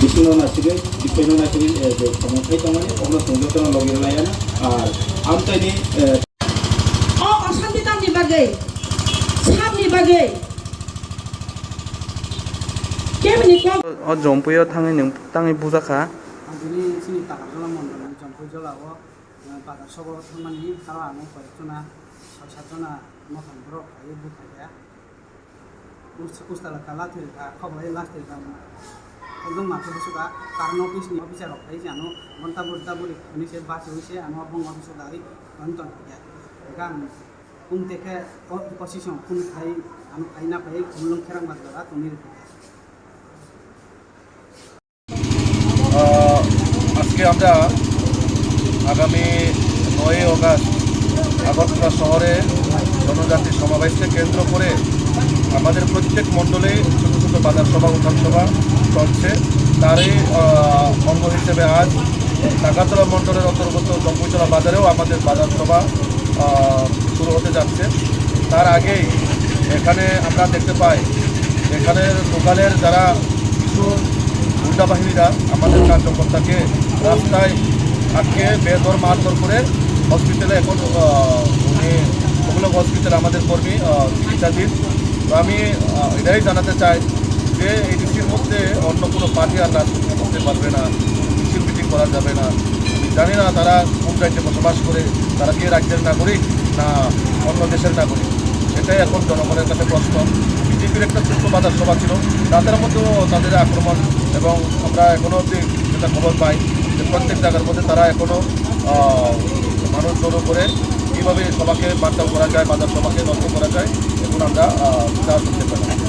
વિષ્ણુ નાસિકે વિષ્ણુ નાસિકે સમર્થય તમને ઓનો સંગઠન લગી રહ્યા আর આમ તને অশান্তি তার নিবাগে। সাপ নিবাগে। কেমনি কম অ জম্পুয় থাঙে নিং তাঙে বুজাখা। আজনি চিনি টাকা জলা মন জম্পুয় জলা ও বাজার সগর থামানি তারা কয়েকজনা সাতজনা मथानफोराव थायो बुखाया उस्ताला लाथेरखा खबाय लाथेरखा एकदम माथो बुसुका कारण अफिसनि अफिसाराव थायो जानो घन्टा बुर्ता बुरि निसे बासि हइसे आं बङ अफिसाव दाइ घन्टा थाया गान कुम तेखे पसिसन कुम थाइ आं आइना पाइ मुलुं खेरां बाजारा तुनि আহ, আজকে আমরা আগামী নয় অগাস্ট আগরতলা শহরে জনজাতি সমাবেশকে কেন্দ্র করে আমাদের প্রত্যেক মণ্ডলে ছোটো ছোটো বাজার সভা, উঠান সভা চলছে। তারই অঙ্গ হিসেবে আজ টাকাতলা মণ্ডলের অন্তর্গত জম্পুইতলা বাজারেও আমাদের বাজার সভা শুরু হতে যাচ্ছে। তার আগেই এখানে আমরা দেখতে পাই, এখানের লোকালের যারা কিছু গুন্ডা বাহিনীরা আমাদের কার্যকর্তাকে রাস্তায় আটকে বেদর মারধর করে হসপিটালে এখন উনি ওগুলো হসপিটালে আমাদের কর্মী চিকিৎসাধীন। আমি এটাই জানাতে চাই যে এই ডিসির মধ্যে অন্য কোনো পার্টি আর রাজনীতি করতে পারবে না, মিছিল, মিটিং করা যাবে না। জানি না তারা কোন রাজ্যে বসবাস করে, তারা কি রাজ্যের নাগরিক না অন্য দেশের নাগরিক। সেটাই এখন জনগণের কাছে প্রশ্ন। বিজেপির একটা ছোট্ট বাজার সভা ছিল, তাদের মধ্যেও তাদের আক্রমণ এবং আমরা এখনও অবধি যেটা খবর পাই যে প্রত্যেক জায়গার মধ্যে তারা এখনও মানুষ জড়ো করে কীভাবে সবাকে বার্তা করা যায়, বাজার সবাকে নষ্ট করা যায়, এগুলো আমরা কাজ করতে পারি।